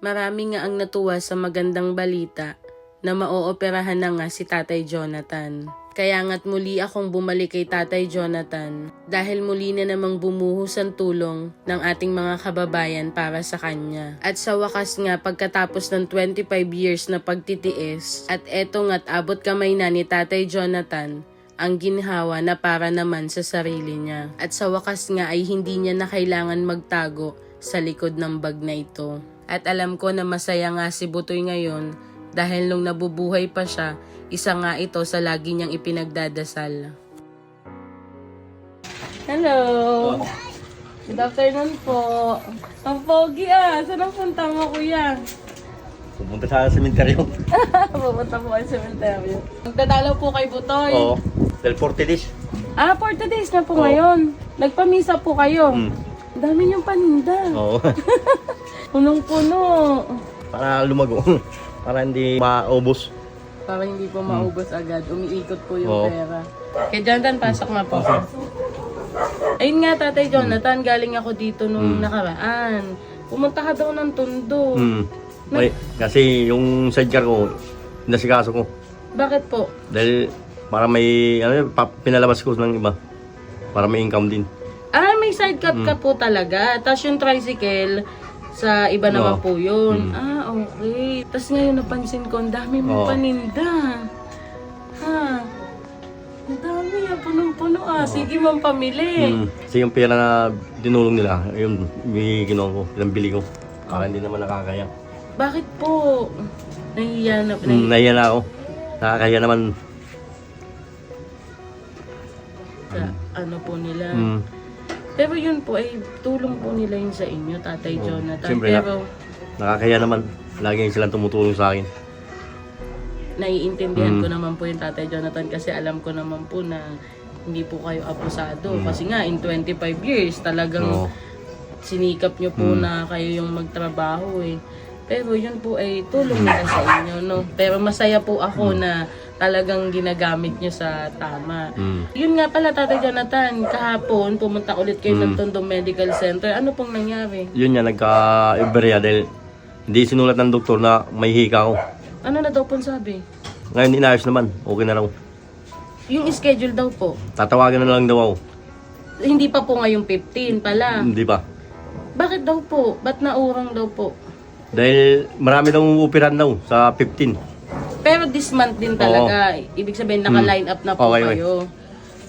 Marami nga ang natuwa sa magandang balita na maooperahan na nga si Tatay Jonathan. Kaya nga't muli akong bumalik kay Tatay Jonathan dahil muli na namang bumuhos ang tulong ng ating mga kababayan para sa kanya. At sa wakas nga pagkatapos ng 25 years na pagtitiis at eto nga't abot kamay na ni Tatay Jonathan ang ginhawa na para naman sa sarili niya. At sa wakas nga ay hindi niya na kailangan magtago sa likod ng bag na ito. At alam ko na masaya nga si Butoy ngayon dahil nung nabubuhay pa siya, isa nga ito sa lagi niyang ipinagdadasal. Hello! Good afternoon po. Ang pogi ah. Saan ang punta mo kuya? Pupunta sa sementeryo. Pupunta po kayo sa cemetery. Magdadalaw po kay Butoy. Oo. Del 40 days. Ah, 40 days na po Oo. ngayon. Nagpamisa po kayo. Mm. Ang dami niyong paninda. Oo. Punong-puno. Para lumago. Para hindi maubos. Para hindi po maubos agad. Umiikot po yung Oo. pera. Kaya Jonathan, pasok na po. Ayun nga, Tatay Jonathan, galing ako dito nung Mm. nakaraan. Pumunta ka daw ng tundo. Hmm. May, kasi yung sidecar ko, nasikaso ko. Bakit po? Dahil para may, ano yun, pa- pinalabas ko ng iba. Para may income din. Ah, may sidecut Mm. ka po talaga. Tapos yung tricycle, sa iba naman Oo. po yun. Mm. Ah, okay. Tapos ngayon napansin ko, ang dami mong Oo. paninda. Ha? Ang dami ah, punong-puno ah. Sige mong pamili. Hmm. Kasi yung pera na dinulong nila, yun, may kinuha ko, pinambili ko. Para hindi naman nakakaya. Bakit po? Nahiya na. Hmm, nahiya na ako. Nakakaya naman. sa ano po nila. Hmm. Pero yun po ay tulong po nila yun sa inyo, Tatay Oo. Jonathan. Siyempre Pero Nakakaya naman. Lagi silang tumutulong sa akin. naiintindihan Mm. ko naman po yung Tatay Jonathan kasi alam ko naman po na hindi po kayo abusado. Mm. Kasi nga, in 25 years, talagang Oo. sinikap nyo po Mm. na kayo yung magtrabaho eh. Pero yun po ay tulong nila sa inyo, no? Pero masaya po ako na talagang ginagamit nyo sa tama. Hmm. Yun nga pala, Tatay Jonathan, kahapon pumunta ulit kayo ng Mm. Tondo Medical Center. Ano pong nangyari? yun nga, nagka-iberya dahil hindi sinulat ng doktor na may hika ako. Ano na daw pong sabi? Ngayon inayos naman, okay na raw. Yung schedule daw po. Tatawagan na lang daw ako. Hindi pa po ngayong 15 pala. Hindi pa. Bakit daw po? Ba't naurang daw po? Dahil marami daw upiran daw sa 15. Pero this month din talaga. Ibig sabihin, naka-line up na po Okay, okay. kayo.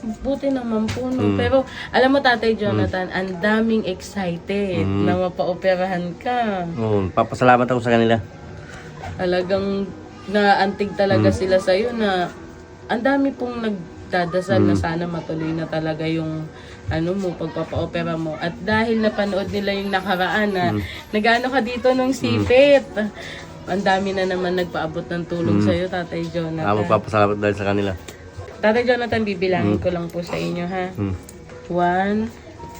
Buti naman po, no? Mm. Pero, alam mo, Tatay Jonathan, ang daming excited Mm. na mapaoperahan ka. Oo, papasalamat ako sa kanila. Talagang naantig talaga Mm. sila sa'yo na ang dami pong nagdadasal Mm. na sana matuloy na talaga yung ano mo, pagpapa-opera mo. At dahil napanood nila yung nakaraan na Mm. nagano ka dito nung sipit, ang dami na naman nagpaabot ng tulong Mm. sa'yo, Tatay Ah, Jonathan. magpapasalamat dahil sa kanila. Tatay Jonathan, bibilangin Mm. ko lang po sa inyo, ha? Hmm. 1,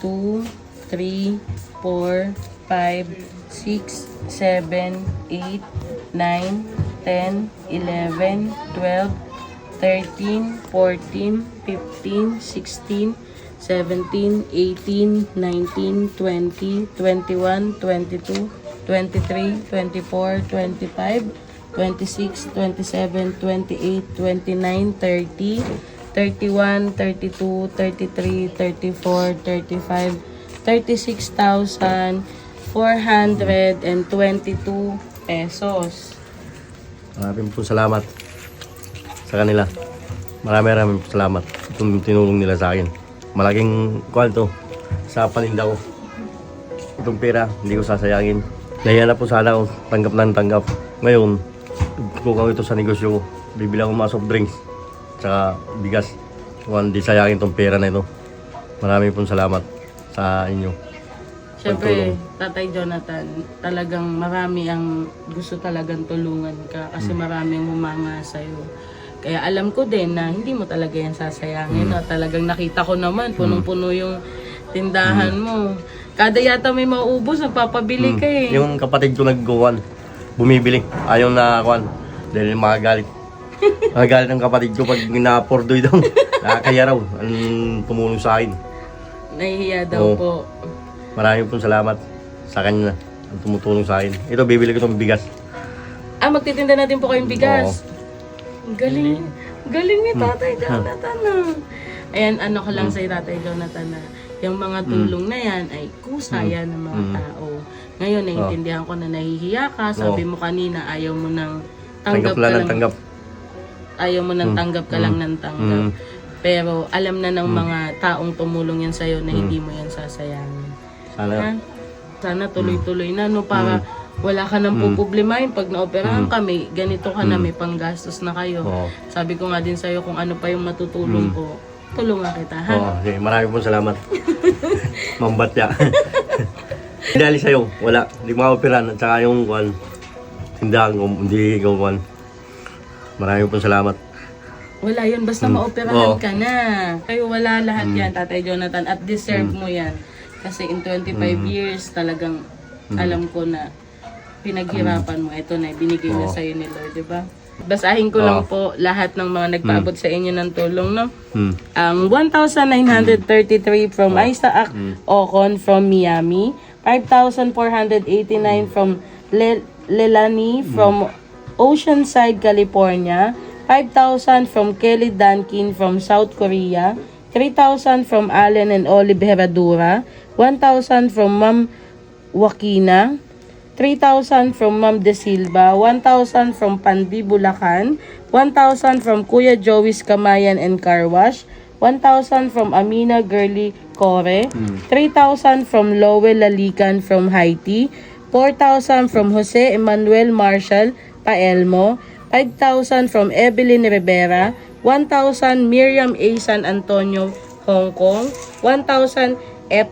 2, 3, 4, 5, 6, 7, 8, 9, 10, 11, 12, 13, 14, 15, 16, 17, 18, 19, 20, 21, 22, 23, 24, 25, 26, 27, 28, 29, 30, 31, 32, 33, 34, 35, 36,422 pesos. Maraming po salamat sa kanila. Marami maraming po salamat. Itong tinulong nila sa akin. Malaking to sa paninda ko. Itong pera, hindi ko sasayangin. Nahiya na po sana ako, tanggap na ng tanggap. Ngayon, kukuha ko ito sa negosyo ko. Bibili ako mga soft drinks. Tsaka bigas. Kung hindi sayangin itong pera na ito. Maraming po salamat sa inyo. Siyempre. Tatay Jonathan, talagang marami ang gusto talagang tulungan ka kasi maraming humanga sa'yo. Kaya alam ko din na hindi mo talaga yan sasayangin. na Talagang nakita ko naman, punong-puno yung tindahan mo. Kada yata may maubos, nagpapabili ka eh. Yung kapatid ko nagkuhan, bumibili. Ayaw na kuhan. Dahil magagalit. magagalit ng kapatid ko pag na-pordoy daw. Nakakaya raw. Ang tumulong sa akin. Nahihiya daw Oo. po. Maraming pong salamat sa kanya. ang tumutulong sa akin. Ito, bibili ko itong bigas. Ah, magtitinda natin po kayong bigas. Ang Galing. Galing ni Tatay Jonathan ah. Ayan, ano ko lang sa Tatay Jonathan na yung mga tulong na yan ay kusaya ng mga tao. Ngayon, naiintindihan ko na nahihiya ka. Sabi mo kanina, ayaw mo nang tanggap Tanggap ka lang lang. ng tanggap. Ayaw mo nang tanggap ka lang ng tanggap. Mm. Pero alam na ng mga taong tumulong yan sa'yo na hindi mo yan sasayangin. Sana, Ha? Sana tuloy-tuloy na, no? Para wala ka nang puproblemahin. Pag naoperahan ka, may ganito ka na, may panggastos na kayo. Oo. Sabi ko nga din sa'yo kung ano pa yung matutulong ko, tulungan kita, ha? Oo, sige, marami pong salamat. Mambatya. Dahil sa'yo, wala. Hindi makaoperan. At saka yung kwan, tindahan ko, hindi ko kwan. Marami pong salamat. Wala yun, basta maoperahan Oo. ka na. Kayo wala lahat yan, Tatay Jonathan, at deserve mo yan. Kasi in 25 years, talagang alam ko na pinaghirapan mo. Ito na, binigay na Oo. sa'yo ni Lord, di ba? Basahin ko lang po lahat ng mga nagpaabot sa inyo ng tulong, no? Hmm. Ang 1,933 from Isaac Ocon from Miami. 5,489 from Le- Lelani from Oceanside, California. 5,000 from Kelly Duncan from South Korea. 3,000 from Allen and Olive Herradura. 1,000 from Ma'am Wakina. 3,000 from Ma'am De Silva, 1,000 from Pandi Bulacan, 1,000 from Kuya Joey's Kamayan and Car Wash, 1,000 from Amina Girly Core, 3,000 from Lowell Lalican from Haiti, 4,000 from Jose Emmanuel Marshall Paelmo, 5,000 from Evelyn Rivera, 1,000 Miriam A. San Antonio, Hong Kong, 1,000 F,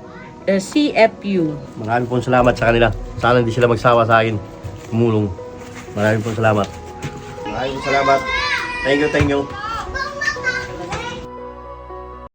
eh, CFU. Marami pong salamat sa kanila. Sana hindi sila magsawa sa akin. Tumulong. Marami pong salamat. Maraming pong salamat. Thank you, thank you.